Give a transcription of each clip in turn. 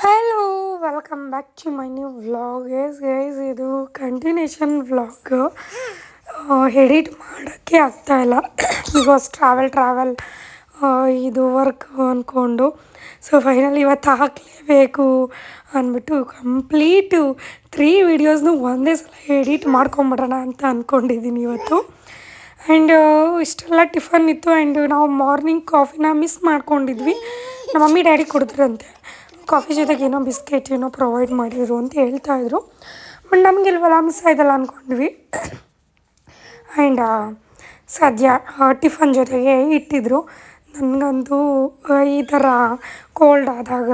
Hello welcome back to my new vlog yes guys ಇದು continuation vlog edit ಮಾಡೋಕ್ಕೆ ಇಲ್ಲ. Because travel travel ಇದು work ಅಂದ್ಕೊಂಡು so final ಇವತ್ತು ಹಾಕಲೇಬೇಕು ಅಂದ್ಬಿಟ್ಟು ಕಂಪ್ಲೀಟು ತ್ರೀ ವೀಡಿಯೋಸ್ನು ಒಂದೇ ಸಲ ಎಡಿಟ್ ಮಾಡ್ಕೊಂಬಿಡೋಣ ಅಂತ ಅಂದ್ಕೊಂಡಿದ್ದೀನಿ ಇವತ್ತು. ಆ್ಯಂಡ್ ಇಷ್ಟೆಲ್ಲ ಟಿಫನ್ ಇತ್ತು. ಆ್ಯಂಡ್ ನಾವು ಮಾರ್ನಿಂಗ್ ಕಾಫಿನ ಮಿಸ್ ಮಾಡ್ಕೊಂಡಿದ್ವಿ. ನಮ್ಮ ಮಮ್ಮಿ ಡ್ಯಾಡಿ ಕುಡಿದ್ರಂತೆ ಕಾಫಿ ಜೊತೆಗೆ ಏನೋ ಬಿಸ್ಕೆಟ್ ಏನೋ ಪ್ರೊವೈಡ್ ಮಾಡಿದ್ರು ಅಂತ ಹೇಳ್ತಾಯಿದ್ರು ಬಟ್ ನಮಗಿಲ್ವಲ್ಲ ಮಿಸ್ ಆಯ್ತಲ್ಲ ಅಂದ್ಕೊಂಡ್ವಿ ಆ್ಯಂಡ್ ಸದ್ಯ ಟಿಫನ್ ಜೊತೆಗೆ ಇಟ್ಟಿದ್ರು. ನನಗಂತೂ ಈ ಥರ ಕೋಲ್ಡ್ ಆದಾಗ,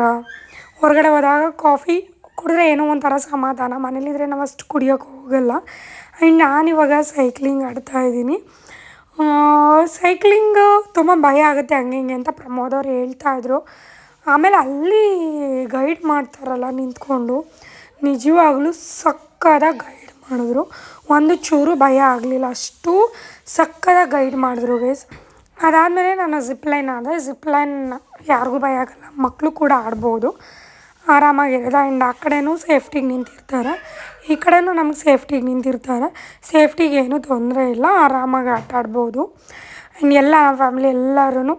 ಹೊರಗಡೆ ಹೋದಾಗ ಕಾಫಿ ಕುಡಿದ್ರೆ ಏನೋ ಒಂಥರ ಸಮಾಧಾನ. ಮನೇಲಿದ್ರೆ ನಾವು ಅಷ್ಟು ಕುಡಿಯೋಕೆ ಹೋಗಲ್ಲ. ಆ್ಯಂಡ್ ನಾನಿವಾಗ ಸೈಕ್ಲಿಂಗ್ ಆಡ್ತಾ ಇದ್ದೀನಿ. ಸೈಕ್ಲಿಂಗ್ ತುಂಬ ಭಯ ಆಗುತ್ತೆ ಹಂಗೆ ಹಿಂಗೆ ಅಂತ ಪ್ರಮೋದವ್ರು ಹೇಳ್ತಾ ಹೇಳ್ತಾಯಿದ್ರು ಆಮೇಲೆ ಅಲ್ಲಿ ಗೈಡ್ ಮಾಡ್ತಾರಲ್ಲ ನಿಂತ್ಕೊಂಡು, ನಿಜವಾಗ್ಲೂ ಸಕ್ಕತ್ತಾಗಿ ಗೈಡ್ ಮಾಡಿದ್ರು. ಒಂದು ಚೂರು ಭಯ ಆಗಲಿಲ್ಲ, ಅಷ್ಟು ಸಕ್ಕತ್ತಾಗಿ ಗೈಡ್ ಮಾಡಿದ್ರು ಗೈಸ್ ಅದಾದಮೇಲೆ ನಾನು ಜಿಪ್ಲೈನ್ ಆದೆ ಜಿಪ್ಲೈನ್ ಯಾರಿಗೂ ಭಯ ಆಗಲ್ಲ ಮಕ್ಕಳು ಕೂಡ ಆಡ್ಬೋದು. ಆರಾಮಾಗಿರೋದು ಆ್ಯಂಡ್ ಆ ಕಡೆಯೂ ಸೇಫ್ಟಿಗೆ ನಿಂತಿರ್ತಾರೆ. ಈ ಕಡೆನೂ ನಮ್ಗೆ ಸೇಫ್ಟಿಗೆ ನಿಂತಿರ್ತಾರೆ. ಸೇಫ್ಟಿಗೆ ಏನೂ ತೊಂದರೆ ಇಲ್ಲ, ಆರಾಮಾಗಿ ಆಟ ಆಡ್ಬೋದು. ಆ್ಯಂಡ್ ಎಲ್ಲ ಫ್ಯಾಮಿಲಿ ಎಲ್ಲರೂ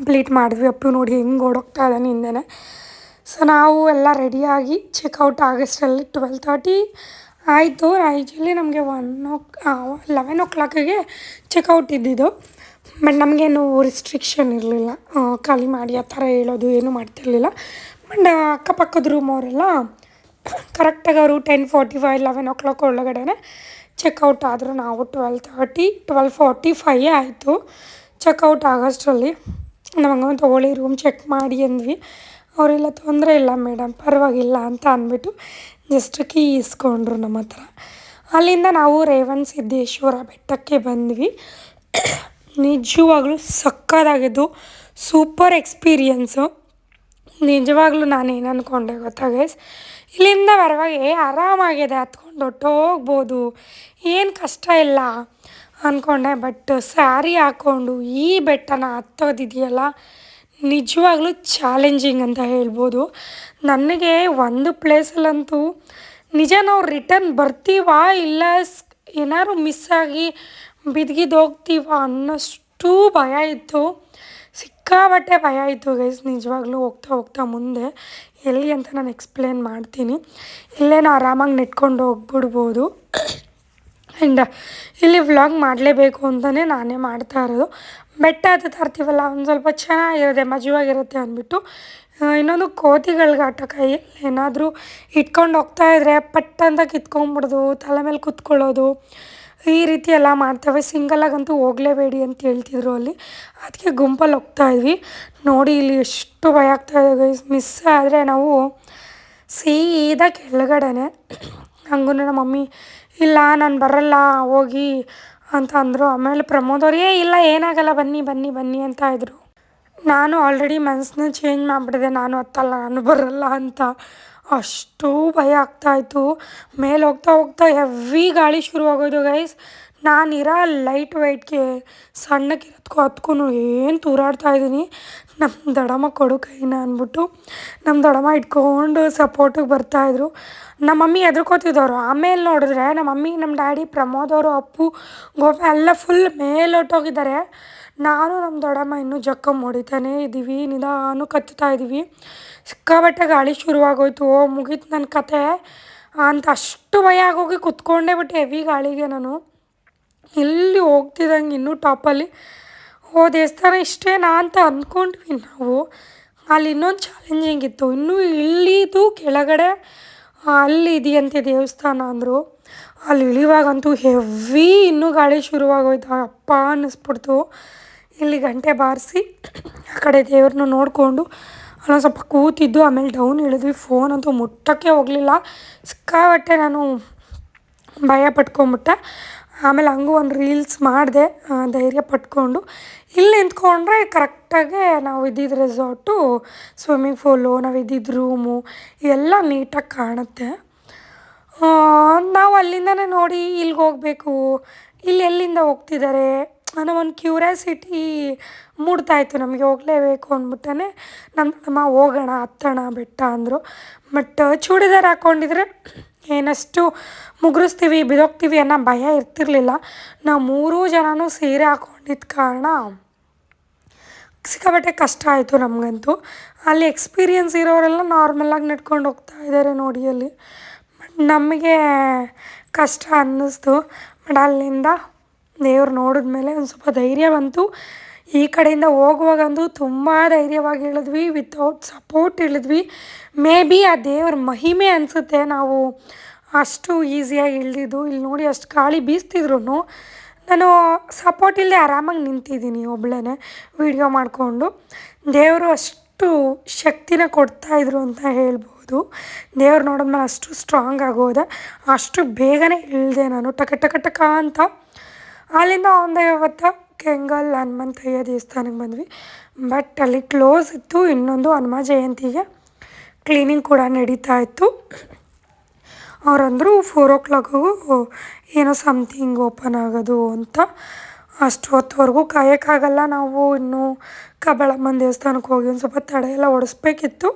ಕಂಪ್ಲೀಟ್ ಮಾಡಿದ್ವಿ. ಅಪ್ಪು ನೋಡಿ ಹೆಂಗೆ ಓಡೋಗ್ತಾ ಇದ್ದಾನೆ ಹಿಂದೆನೇ. ಸೊ ನಾವು ಎಲ್ಲ ರೆಡಿಯಾಗಿ ಚೆಕ್ಔಟ್ ಆಗಸ್ಟಲ್ಲಿ ಟ್ವೆಲ್ ತರ್ಟಿ ಆಯಿತು. ಆ್ಯಕ್ಚುಲಿ ನಮಗೆ ಒನ್ ಓ ಲೆವೆನ್ ಓ ಕ್ಲಾಕಿಗೆ ಚೆಕ್ಔಟ್ ಇದ್ದಿದ್ದು. ಬಟ್ ನಮಗೇನು ರಿಸ್ಟ್ರಿಕ್ಷನ್ ಇರಲಿಲ್ಲ. ಖಾಲಿ ಮಾಡಿ ಆ ಥರ ಹೇಳೋದು ಏನೂ ಮಾಡ್ತಿರ್ಲಿಲ್ಲ. ಬಟ್ ಅಕ್ಕಪಕ್ಕದ ರೂಮ್ ಅವರೆಲ್ಲ ಕರೆಕ್ಟಾಗಿ ಅವರು ten forty five eleven o'clock ಒಳಗಡೆ ಚೆಕ್ಔಟ್ ಆದರೂ ನಾವು twelve thirty twelve forty five ಆಯಿತು. ಚೆಕ್ಔಟ್ ಆಗೋಷ್ಟರಲ್ಲಿ ನಮಗೆ ತೊಗೊಳ್ಳಿ ರೂಮ್ ಚೆಕ್ ಮಾಡಿ ಅಂದ್ವಿ. ಅವರೆಲ್ಲ ತೊಂದರೆ ಇಲ್ಲ ಮೇಡಮ್ ಪರವಾಗಿಲ್ಲ ಅಂತ ಅಂದ್ಬಿಟ್ಟು ಜಸ್ಟ್ ಕೀ ಇಸ್ಕೊಂಡ್ರು ನಮ್ಮ ಹತ್ರ. ಅಲ್ಲಿಂದ ನಾವು ರೇವಣ ಸಿದ್ದೇಶ್ವರ ಬೆಟ್ಟಕ್ಕೆ ಬಂದ್ವಿ. ನಿಜವಾಗ್ಲೂ ಸಕ್ಕತ್ತಾಗಿದ್ದು ಸೂಪರ್ ಎಕ್ಸ್ಪೀರಿಯನ್ಸು ನಿಜವಾಗ್ಲೂ ನಾನು ಏನು ಅಂದ್ಕೊಂಡೆ ಗೊತ್ತಾ ಇಲ್ಲಿಂದ ಪರವಾಗಿ ಆರಾಮಾಗಿದೆ, ಹತ್ಕೊಂಡು ಹೊರ್ಟೋಗ್ಬೋದು. ಏನು ಕಷ್ಟ ಇಲ್ಲ. ಅಂದ್ಕೊಂಡೆ ಬಟ್ ಸ್ಯಾರಿ ಹಾಕ್ಕೊಂಡು ಈ ಬೆಟ್ಟನ ಹತ್ತೋದಿದೆಯಲ್ಲ, ನಿಜವಾಗ್ಲೂ ಚಾಲೆಂಜಿಂಗ್ ಅಂತ ಹೇಳ್ಬೋದು. ನನಗೆ ಒಂದು ಪ್ಲೇಸಲ್ಲಂತೂ ನಿಜ ನಾವು ರಿಟರ್ನ್ ಬರ್ತೀವಾ, ಇಲ್ಲ ಏನಾದ್ರು ಮಿಸ್ ಆಗಿ ಬಿದ್ಗಿದ್ದು ಹೋಗ್ತೀವಾ ಅನ್ನೋಷ್ಟು ಭಯ ಇತ್ತು. ಸಿಕ್ಕಾಬಟ್ಟೆ ಭಯ ಇತ್ತು ಗೈಸ್ ನಿಜವಾಗ್ಲೂ ಹೋಗ್ತಾ ಹೋಗ್ತಾ ಮುಂದೆ. ಎಲ್ಲಿ ಅಂತ ನಾನು ಎಕ್ಸ್ಪ್ಲೇನ್ ಮಾಡ್ತೀನಿ. ಇಲ್ಲೇನೋ ಆರಾಮಾಗಿ ನೆಟ್ಕೊಂಡು ಹೋಗ್ಬಿಡ್ಬೋದು. ಆ್ಯಂಡ್ ಇಲ್ಲಿ ವ್ಲಾಗ್ ಮಾಡಲೇಬೇಕು ಅಂತಲೇ ನಾನೇ ಮಾಡ್ತಾ ಇರೋದು. ಬೆಟ್ಟ ಅದು ತರ್ತೀವಲ್ಲ, ಒಂದು ಸ್ವಲ್ಪ ಚೆನ್ನಾಗಿರುತ್ತೆ, ಮಜವಾಗಿರುತ್ತೆ ಅಂದ್ಬಿಟ್ಟು. ಇನ್ನೊಂದು ಕೋತಿಗಳಿಗೆ ಆಟ ಕೈಯಲ್ಲಿ ಏನಾದರೂ ಇಟ್ಕೊಂಡು ಹೋಗ್ತಾ ಇದ್ರೆ ಪಟ್ ಅಂತ ಕಿತ್ಕೊಂಬಿಡೋದು ತಲೆ ಮೇಲೆ ಕೂತ್ಕೊಳ್ಳೋದು. ಈ ರೀತಿ ಎಲ್ಲ ಮಾಡ್ತವೆ. ಸಿಂಗಲಾಗಂತೂ ಹೋಗಲೇಬೇಡಿ ಅಂತ ಹೇಳ್ತಿದ್ರು ಅಲ್ಲಿ. ಅದಕ್ಕೆ ಗುಂಪಲ್ಲಿ ಹೋಗ್ತಾಯಿದ್ವಿ ನೋಡಿ ಇಲ್ಲಿ ಎಷ್ಟು ಭಯ ಆಗ್ತಾಯಿದೆ ಗೈಸ್ ಮಿಸ್ ಆದರೆ ನಾವು ಸೀದಾ ಕೆಳಗಡೆನೆ. ಹಂಗೂ ನಮ್ಮ ಮಮ್ಮಿ ಇಲ್ಲ, ನಾನು ಬರಲ್ಲ, ಹೋಗಿ ಅಂತ ಅಂದರು. ಆಮೇಲೆ ಪ್ರಮೋದ್ ಅವ್ರು ಇಲ್ಲ, ಏನಾಗಲ್ಲ, ಬನ್ನಿ ಬನ್ನಿ ಬನ್ನಿ ಅಂತ ಇದ್ದರು ನಾನು ಆಲ್ರೆಡಿ ಮನಸ್ಸನ್ನ ಚೇಂಜ್ ಮಾಡಿಬಿಟ್ಟಿದೆ. ನಾನು ಹತ್ತಲ್ಲ, ನಾನು ಬರಲ್ಲ ಅಂತ. ಅಷ್ಟು ಭಯ ಆಗ್ತಾಯಿತ್ತು ಮೇಲೆ ಹೋಗ್ತಾ ಹೋಗ್ತಾ ಹೆವಿ ಗಾಳಿ ಶುರುವಾಗೋದು ಗೈಸ್ ನಾನಿರೋ ಲೈಟ್ ವೆಯ್ಟ್ಗೆ ಸಣ್ಣಕ್ಕಿರೋದಕ್ಕೂ ಹತ್ಕೊಂಡು ಏನು ತೂರಾಡ್ತಾ ಇದ್ದೀನಿ ನಮ್ಮ ದೊಡ್ಡಮ್ಮ ಕೊಡು ಕೈನ ಅಂದ್ಬಿಟ್ಟು ನಮ್ಮ ದೊಡ್ಡಮ್ಮ ಇಟ್ಕೊಂಡು ಸಪೋರ್ಟಿಗೆ ಬರ್ತಾಯಿದ್ರು ನಮ್ಮ ಮಮ್ಮಿ ಹೆದ್ರ್ಕೋತಿದ್ದವರು. ಆಮೇಲೆ ನೋಡಿದ್ರೆ ನಮ್ಮ ಮಮ್ಮಿ ನಮ್ಮ ಡ್ಯಾಡಿ, ಪ್ರಮೋದ್ ಅವರು, ಅಪ್ಪು, ಗೋಪ ಎಲ್ಲ ಫುಲ್ ಮೇಲೊಟ್ಟೋಗಿದ್ದಾರೆ. ನಾನು ನಮ್ಮ ದೊಡ್ಡಮ್ಮ ಇನ್ನೂ ಜಕ್ಕ ಹೊಡಿತಾನೇ ಇದ್ದೀವಿ ನಿಧಾನು ಕತ್ತುತ್ತಾ ಇದ್ದೀವಿ ಸಿಕ್ಕಾಬಟ್ಟೆ ಗಾಳಿ ಶುರುವಾಗೋಯ್ತು. ಮುಗೀತು ನನ್ನ ಕತೆ. ಅಂತ ಅಷ್ಟು ಭಯ ಆಗೋಗಿ ಕುತ್ಕೊಂಡೇ ಬಿಟ್ಟೆ ಹೆವಿ ಗಾಳಿಗೆ ನಾನು. ಎಲ್ಲಿ ಹೋಗ್ತಿದ್ದಂಗೆ ಇನ್ನೂ ಟಾಪಲ್ಲಿ? ಓ ದೇವಸ್ಥಾನ ಇಷ್ಟೇನಾ ಅಂತ ಅಂದ್ಕೊಂಡ್ವಿ ನಾವು. ಅಲ್ಲಿ ಇನ್ನೊಂದು ಚಾಲೆಂಜಿಂಗ್ ಇತ್ತು ಇನ್ನೂ ಇಳಿದು ಕೆಳಗಡೆ ಅಲ್ಲಿ ಇದೆಯಂತೆ ದೇವಸ್ಥಾನ ಅಂದರು. ಅಲ್ಲಿ ಇಳಿವಾಗಂತೂ ಹೆವಿ ಇನ್ನೂ ಗಾಳಿ ಶುರುವಾಗೋಯ್ತು. ಅಪ್ಪ ಅನ್ನಿಸ್ಬಿಡ್ತು. ಇಲ್ಲಿ ಗಂಟೆ ಬಾರಿಸಿ ಆ ಕಡೆ ದೇವ್ರನ್ನ ನೋಡಿಕೊಂಡು ಅಲ್ಲೊಂದು ಸ್ವಲ್ಪ ಕೂತಿದ್ದು, ಆಮೇಲೆ ಡೌನ್ ಇಳಿದ್ವಿ. ಫೋನ್ ಅಂತೂ ಮುಟ್ಟೋಕ್ಕೆ ಹೋಗಲಿಲ್ಲ. ಸಿಕ್ಕಾಪಟ್ಟೆ ನಾನು ಭಯ ಪಟ್ಕೊಂಬಿಟ್ಟೆ. ಆಮೇಲೆ ಹಂಗೂ ಒಂದು ರೀಲ್ಸ್ ಮಾಡಿದೆ ಧೈರ್ಯ ಪಟ್ಕೊಂಡು. ಇಲ್ಲಿ ನಿಂತ್ಕೊಂಡ್ರೆ ಕರೆಕ್ಟಾಗೆ ನಾವು ಇದ್ದಿದ್ದ ರೆಸಾರ್ಟು, ಸ್ವಿಮ್ಮಿಂಗ್ ಫೂಲು ನಾವು ಇದ್ದಿದ್ದು ರೂಮು, ಎಲ್ಲ ನೀಟಾಗಿ ಕಾಣುತ್ತೆ. ನಾವು ಅಲ್ಲಿಂದನೇ ನೋಡಿ ಇಲ್ಲಿಗೆ ಹೋಗಬೇಕು. ಇಲ್ಲಿ ಎಲ್ಲಿಂದ ಹೋಗ್ತಿದ್ದಾರೆ ಅನ್ನೋ ಒಂದು ಕ್ಯೂರಿಯಾಸಿಟಿ ಮೂಡ್ತಾಯಿತ್ತು ನಮಗೆ ಹೋಗಲೇಬೇಕು ಅಂದ್ಬಿಟ್ಟೇ ನಮ್ಮ ನಮ್ಮ ಹೋಗೋಣ, ಹತ್ತೋಣ, ಬೆಟ್ಟ ಅಂದರು. ಬಟ್ ಚೂಡಿದಾರ್ ಹಾಕ್ಕೊಂಡಿದ್ರೆ ಏನಷ್ಟು ಮುಗುರಿಸ್ತೀವಿ, ಬಿದೋಗ್ತೀವಿ ಅನ್ನೋ ಭಯ ಇರ್ತಿರಲಿಲ್ಲ. ನಾವು ಮೂರೂ ಜನನೂ ಸೀರೆ ಹಾಕ್ಕೊಂಡಿದ್ದ ಕಾರಣ ಸಿಕ್ಕಾಪಟ್ಟೆ ಕಷ್ಟ ಆಯಿತು ನಮಗಂತೂ. ಅಲ್ಲಿ ಎಕ್ಸ್ಪೀರಿಯನ್ಸ್ ಇರೋರೆಲ್ಲ ನಾರ್ಮಲಾಗಿ ನಡ್ಕೊಂಡು ಹೋಗ್ತಾ ಇದ್ದಾರೆ ನೋಡಿ ಅಲ್ಲಿ. ಬಟ್ ನಮಗೆ ಕಷ್ಟ ಅನ್ನಿಸ್ತು. ಬಟ್ ಅಲ್ಲಿಂದ ದೇವ್ರು ನೋಡಿದ್ಮೇಲೆ ಒಂದು ಸ್ವಲ್ಪ ಧೈರ್ಯ ಬಂತು. ಈ ಕಡೆಯಿಂದ ಹೋಗುವಾಗಂದು ತುಂಬ ಧೈರ್ಯವಾಗಿ ಇಳಿದ್ವಿ ವಿತೌಟ್ ಸಪೋರ್ಟ್ ಇಳಿದ್ವಿ ಮೇ ಬಿ ಆ ದೇವ್ರ ಮಹಿಮೆ ಅನಿಸುತ್ತೆ. ನಾವು ಅಷ್ಟು ಈಸಿಯಾಗಿ ಇಳಿದಿದ್ದು, ಇಲ್ಲಿ ನೋಡಿ ಅಷ್ಟು ಗಾಳಿ ಬೀಸ್ತಿದ್ರು ನಾನು ಸಪೋರ್ಟ್ ಇಲ್ಲದೆ ಆರಾಮಾಗಿ ನಿಂತಿದ್ದೀನಿ ಒಬ್ಬಳೇ ವೀಡಿಯೋ ಮಾಡಿಕೊಂಡು. ದೇವರು ಅಷ್ಟು ಶಕ್ತಿನ ಕೊಡ್ತಾಯಿದ್ರು ಅಂತ ಹೇಳ್ಬೋದು. ದೇವ್ರು ನೋಡಿದ್ಮೇಲೆ ಅಷ್ಟು ಸ್ಟ್ರಾಂಗ್ ಆಗೋದೆ, ಅಷ್ಟು ಬೇಗನೆ ಇಳಿದೆ ನಾನು ಟಕ ಟಕ ಟಕ ಅಂತ. ಅಲ್ಲಿಂದ ಒಂದು ಇವತ್ತು ಕೆಂಗಲ್ ಹನುಮಂತಯ್ಯ ದೇವಸ್ಥಾನಕ್ಕೆ ಬಂದ್ವಿ. ಬಟ್ ಅಲ್ಲಿ ಕ್ಲೋಸ್ ಇತ್ತು, ಇನ್ನೊಂದು ಹನುಮ ಜಯಂತಿಗೆ ಕ್ಲೀನಿಂಗ್ ಕೂಡ ನಡೀತಾ ಇತ್ತು. ಅವರಂದರು ಫೋರ್ ಓ ಕ್ಲಾಕಿಗೂ ಏನೋ ಸಮ್ಥಿಂಗ್ ಓಪನ್ ಆಗೋದು ಅಂತ. ಅಷ್ಟು ಹೊತ್ತುವರೆಗೂ ಕಾಯೋಕ್ಕಾಗಲ್ಲ, ನಾವು ಇನ್ನೂ ಕಬ್ಬಾಳಮ್ಮನ ದೇವಸ್ಥಾನಕ್ಕೆ ಹೋಗಿ ಒಂದು ಸ್ವಲ್ಪ ತಡೆ ಎಲ್ಲ ಓಡಿಸ್ಬೇಕಿತ್ತು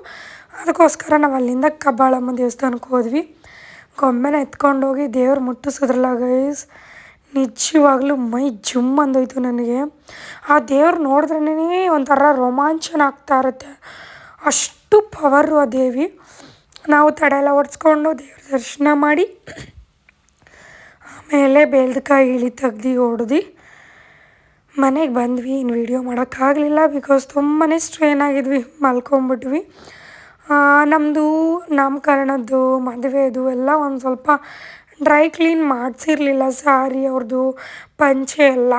ಅದಕ್ಕೋಸ್ಕರ ನಾವು ಅಲ್ಲಿಂದ ಕಬ್ಬಾಳಮ್ಮನ ದೇವಸ್ಥಾನಕ್ಕೆ ಹೋದ್ವಿ. ಗೊಂಬೆನ ಎತ್ಕೊಂಡೋಗಿ ದೇವ್ರು ಮುಟ್ಟಿಸಿದ್ರಲ್ಲ ಗೈಸ್ ನಿಜವಾಗ್ಲೂ ಮೈ ಜುಮ್ ಅಂದೋಯ್ತು ನನಗೆ. ಆ ದೇವ್ರು ನೋಡಿದ್ರೇ ಒಂಥರ ರೋಮಾಂಚನ ಆಗ್ತಾ ಇರುತ್ತೆ. ಅಷ್ಟು ಪವರು ಆ ದೇವಿ. ನಾವು ತಡೆ ಎಲ್ಲ ಒಡ್ಸ್ಕೊಂಡು ದೇವ್ರ ದರ್ಶನ ಮಾಡಿ, ಆಮೇಲೆ ಬೇಲ್ದಕಾಯಿ ಇಳಿ ತೆಗ್ದು ಹೊಡ್ದು ಮನೆಗೆ ಬಂದ್ವಿ ಇನ್ನು ವೀಡಿಯೋ ಮಾಡೋಕ್ಕಾಗಲಿಲ್ಲ ಬಿಕಾಸ್ ತುಂಬಾ ಸ್ಟ್ರೇನ್ ಆಗಿದ್ವಿ, ಮಲ್ಕೊಂಬಿಟ್ವಿ. ನಮ್ಮದು ನಾಮಕರಣದ್ದು, ಮದುವೆದು ಎಲ್ಲ ಒಂದು ಸ್ವಲ್ಪ ಡ್ರೈ ಕ್ಲೀನ್ ಮಾಡಿಸಿರ್ಲಿಲ್ಲ ಸಾರಿ ಅವ್ರದ್ದು ಪಂಚೆ ಎಲ್ಲ.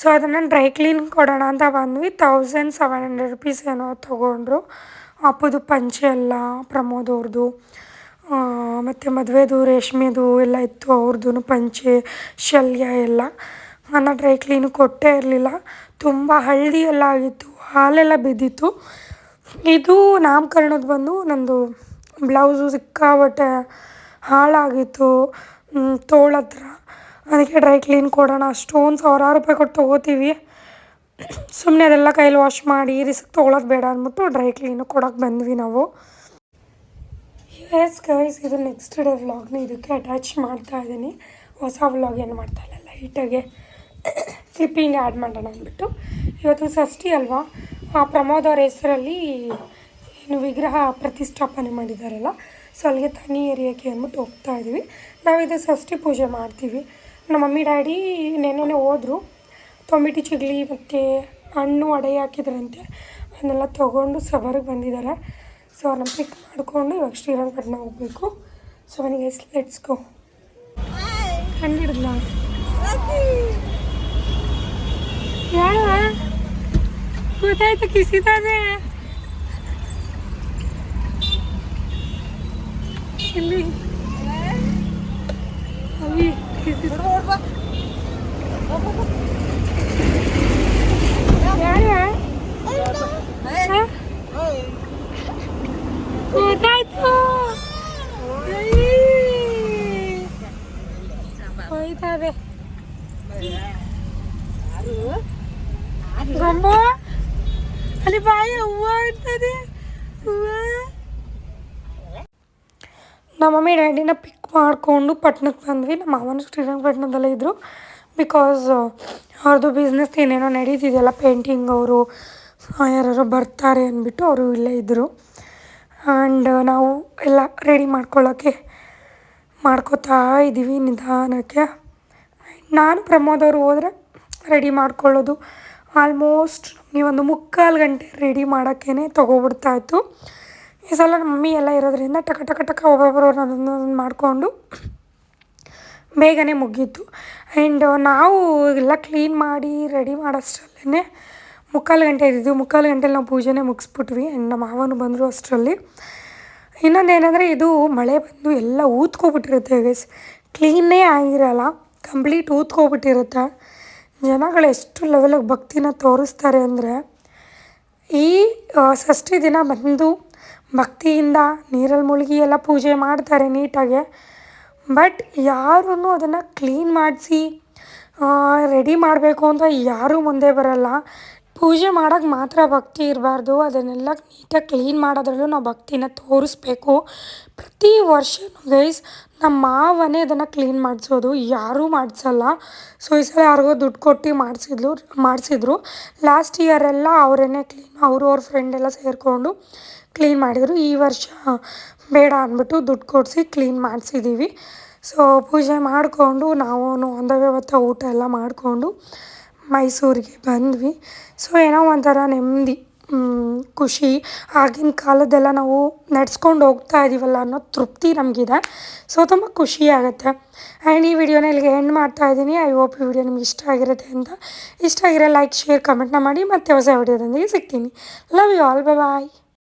ಸೊ ಅದನ್ನು ಡ್ರೈ ಕ್ಲೀನ್ ಕೊಡೋಣ ಅಂತ ಬಂದ್ವಿ. ತೌಸಂಡ್ ಸೆವೆನ್ ಹಂಡ್ರೆಡ್ ರುಪೀಸ್ ಏನೋ ತೊಗೊಂಡ್ರು. ಅಪ್ಪದು ಪಂಚೆ ಎಲ್ಲ ಪ್ರಮೋದ್ ಅವ್ರದ್ದು ಮತ್ತು ಮದುವೆದು, ರೇಷ್ಮೆದು ಎಲ್ಲ ಇತ್ತು. ಅವ್ರದ್ದು ಪಂಚೆ, ಶಲ್ಯ ಎಲ್ಲ. ನಾನು ಡ್ರೈ ಕ್ಲೀನ್ ಕೊಟ್ಟೇ ಇರಲಿಲ್ಲ. ತುಂಬ ಹಳದಿ ಎಲ್ಲ ಆಗಿತ್ತು. ಹಾಲೆಲ್ಲ ಬಿದ್ದಿತ್ತು. ಇದು ನಾಮಕರಣದ ಬಂದು ನಂದು ಬ್ಲೌಸು ಸಿಕ್ಕಾಬಟ್ಟೆ ಹಾಳಾಗಿತ್ತು. ತೋಳ ಹತ್ರ. ಅದಕ್ಕೆ ಡ್ರೈ ಕ್ಲೀನ್ ಕೊಡೋಣ. ಅಷ್ಟೊಂದು ಸಾವಿರಾರು ರೂಪಾಯಿ ಕೊಟ್ಟು ತೊಗೋತೀವಿ. ಸುಮ್ಮನೆ ಅದೆಲ್ಲ ಕೈಲಿ ವಾಶ್ ಮಾಡಿ ರಿಸ್ಕ್ ತೊಗೊಳೋದು ಬೇಡ ಅಂದ್ಬಿಟ್ಟು ಡ್ರೈ ಕ್ಲೀನು ಕೊಡೋಕೆ ಬಂದ್ವಿ ನಾವು. ಎಸ್ ಗೈಸ್ ಇದು ನೆಕ್ಸ್ಟ್ ಡೇ ವ್ಲಾಗ್ನ ಇದಕ್ಕೆ ಅಟ್ಯಾಚ್ ಮಾಡ್ತಾ ಇದ್ದೀನಿ. ಹೊಸ ವ್ಲಾಗ್ ಏನು ಮಾಡ್ತಾ ಇಲ್ಲ ಲೈಟಾಗೆ ಕ್ಲಿಪ್ಪಿಂಗ್ ಆ್ಯಡ್ ಮಾಡೋಣ ಅಂದ್ಬಿಟ್ಟು. ಇವತ್ತು ಷಷ್ಠಿ ಅಲ್ವಾ? ಆ ಪ್ರಮೋದ್ ಅವ್ರ ಹೆಸರಲ್ಲಿ ಏನು ವಿಗ್ರಹ ಪ್ರತಿಷ್ಠಾಪನೆ ಮಾಡಿದ್ದಾರಲ್ಲ ಸೊ ಅಲ್ಲಿಗೆ ತನಿ ಎರಿಯೋಕ್ಕೆ ಅಂದ್ಬಿಟ್ಟು ಹೋಗ್ತಾ ಇದ್ದೀವಿ. ನಾವಿದು ಷಷ್ಠಿ ಪೂಜೆ ಮಾಡ್ತೀವಿ. ನಮ್ಮ ಮಮ್ಮಿ, ಡ್ಯಾಡಿ ನೆನ್ನೆನೇ ಹೋದರು. ಟೊಮೆಟೊ ಚಿಗ್ಲಿ ಮತ್ತು ಹಣ್ಣು ಅಡೆ ಹಾಕಿದ್ರಂತೆ. ಅದನ್ನೆಲ್ಲ ತೊಗೊಂಡು ಸಬರಿಗೆ ಬಂದಿದ್ದಾರೆ ಸೊ ಅವ್ರನ್ನ ಪಿಕ್ ಮಾಡಿಕೊಂಡು ಇವಾಗ ಶ್ರೀರಂಗಪಟ್ಟಣ ಹೋಗಬೇಕು. ಸೊ ನನಗೆ ಲೆಟ್ಸ್ ಗೋ ಕಂಡಿಡಿದ್ಲ? ಯಾರ? ಗೊತ್ತಾಯ್ತು ಕಿಸಿದಾನೆ ಇಲ್ಲಿ ಅಲ್ಲಿ ಕಿಸಿದ ಯಾರ ಗೊತ್ತಾಯ್ತು ಹೋಯ್ತದೆ ಗೊಂಬ ಅಲ್ಲಿ ಬಾಯಿ ಹೂವು ಅಂತದೆ ಹೂವು ನಮ್ಮ ಮಮ್ಮಿ ಡ್ಯಾಡಿನ ಪಿಕ್ ಮಾಡಿಕೊಂಡು ಪಟ್ಟಣಕ್ಕೆ ಬಂದ್ವಿ. ನಮ್ಮ ಮಾವನ ಶ್ರೀರಂಗಪಟ್ಟಣದಲ್ಲೇ ಇದ್ದರು ಬಿಕಾಸ್ ಅವ್ರದ್ದು ಬಿಸ್ನೆಸ್ ಏನೇನೋ ನಡೀತಿದೆಯಲ್ಲ ಪೇಂಟಿಂಗ್ ಅವರು ಯಾರು ಬರ್ತಾರೆ ಅಂದ್ಬಿಟ್ಟು ಅವರು ಇಲ್ಲೇ ಇದ್ದರು ಆ್ಯಂಡ್ ನಾವು ಎಲ್ಲ ರೆಡಿ ಮಾಡ್ಕೊಳ್ಳೋಕ್ಕೆ ಮಾಡ್ಕೋತಾ ಇದ್ದೀವಿ ನಿಧಾನಕ್ಕೆ. ನಾನು ಪ್ರಮೋದ್ ಅವರು ಹೋದರೆ ರೆಡಿ ಮಾಡ್ಕೊಳ್ಳೋದು. ಆಲ್ಮೋಸ್ಟ್ ನಮಗೆ ಒಂದು ಮುಕ್ಕಾಲು ಗಂಟೆ ರೆಡಿ ಮಾಡೋಕ್ಕೇ ತೊಗೊಬಿಡ್ತಾಯಿತ್ತು ಈ ಸಲ ಮಮ್ಮಿ ಎಲ್ಲ ಇರೋದ್ರಿಂದ ಟಕ ಟಕ ಟಕ ಒಬ್ಬೊಬ್ಬರು ಅದನ್ನು ಮಾಡಿಕೊಂಡು ಬೇಗನೆ ಮುಗೀತು. ಆ್ಯಂಡ್ ನಾವು ಎಲ್ಲ ಕ್ಲೀನ್ ಮಾಡಿ ರೆಡಿ ಮಾಡೋಷ್ಟರಲ್ಲೇ ಮುಕ್ಕಾಲು ಗಂಟೆ ಇದ್ದಿದ್ದು ಮುಕ್ಕಾಲು ಗಂಟೆಲಿ ನಾವು ಪೂಜೆನೇ ಮುಗಿಸ್ಬಿಟ್ವಿ. ಆ್ಯಂಡ್ ನಮ್ಮ ಮಾವನು ಬಂದರು ಅಷ್ಟರಲ್ಲಿ. ಇನ್ನೊಂದು ಏನಂದರೆ ಇದು ಮಳೆ ಬಂದು ಎಲ್ಲ ಊದ್ಕೊಬಿಟ್ಟಿರುತ್ತೆ ಗೈಸ್ ಕ್ಲೀನೇ ಆಗಿರಲ್ಲ. ಕಂಪ್ಲೀಟ್ ಊದ್ಕೊಬಿಟ್ಟಿರುತ್ತೆ ಜನಗಳು ಎಷ್ಟು ಲೆವೆಲಿಗೆ ಭಕ್ತಿನ ತೋರಿಸ್ತಾರೆ ಅಂದರೆ ಈ ಷಷ್ಠಿ ದಿನ ಬಂದು ಭಕ್ತಿಯಿಂದ ನೀರಲ್ಲಿ ಮುಳುಗಿ ಎಲ್ಲ ಪೂಜೆ ಮಾಡ್ತಾರೆ ನೀಟಾಗೆ. ಬಟ್ ಯಾರೂ ಅದನ್ನು ಕ್ಲೀನ್ ಮಾಡಿಸಿ ರೆಡಿ ಮಾಡಬೇಕು ಅಂತ ಯಾರೂ ಮುಂದೆ ಬರಲ್ಲ. ಪೂಜೆ ಮಾಡೋಕ್ಕೆ ಮಾತ್ರ ಭಕ್ತಿ ಇರಬಾರ್ದು. ಅದನ್ನೆಲ್ಲ ನೀಟಾಗಿ ಕ್ಲೀನ್ ಮಾಡೋದ್ರಲ್ಲೂ ನಾವು ಭಕ್ತಿನ ತೋರಿಸ್ಬೇಕು. ಪ್ರತಿ ವರ್ಷ ಗೈಸ್ ನಮ್ಮ ಮಾವನೇ ಅದನ್ನು ಕ್ಲೀನ್ ಮಾಡಿಸೋದು. ಯಾರೂ ಮಾಡಿಸಲ್ಲ. ಸೊ ಈ ಸಲ ಯಾರಿಗೋ ದುಡ್ಡು ಕೊಟ್ಟು ಮಾಡಿಸಿದ್ಲು, ಮಾಡಿಸಿದ್ರು. ಲಾಸ್ಟ್ ಇಯರೆಲ್ಲ ಅವರೇನೆ ಕ್ಲೀನ್ ಅವರು ಅವ್ರ ಫ್ರೆಂಡ್ ಎಲ್ಲ ಸೇರಿಕೊಂಡು ಕ್ಲೀನ್ ಮಾಡಿದರು. ಈ ವರ್ಷ ಬೇಡ ಅಂದ್ಬಿಟ್ಟು ದುಡ್ಡು ಕೊಡಿಸಿ ಕ್ಲೀನ್ ಮಾಡಿಸಿದ್ದೀವಿ ಸೊ ಪೂಜೆ ಮಾಡಿಕೊಂಡು ನಾವು ದ ಊಟ ಎಲ್ಲ ಮಾಡಿಕೊಂಡು ಮೈಸೂರಿಗೆ ಬಂದ್ವಿ. ಸೊ ಏನೋ ಒಂಥರ ನೆಮ್ಮದಿ ಖುಷಿ. ಆಗಿನ ಕಾಲದ್ದೆಲ್ಲ ನಾವು ನಡ್ಸ್ಕೊಂಡು ಹೋಗ್ತಾ ಇದ್ದೀವಲ್ಲ ಅನ್ನೋ ತೃಪ್ತಿ ನಮಗಿದೆ. ಸೊ ತುಂಬ ಖುಷಿ ಆಗುತ್ತೆ. ಆ್ಯಂಡ್ ಈ ವಿಡಿಯೋನ ಇಲ್ಲಿಗೆ ಎಂಡ್ ಮಾಡ್ತಾ ಇದ್ದೀನಿ. ಐ ಹೋಪ್ ಈ ವಿಡಿಯೋ ನಿಮ್ಗೆ ಇಷ್ಟ ಆಗಿರುತ್ತೆ ಅಂತ. ಇಷ್ಟ ಆಗಿರೋ ಲೈಕ್ ಶೇರ್ ಕಮೆಂಟ್ನ ಮಾಡಿ ಮತ್ತೆ ಹೊಸ ವಿಡಿಯೋದೊಂದಿಗೆ ಸಿಗ್ತೀನಿ. Love you all bye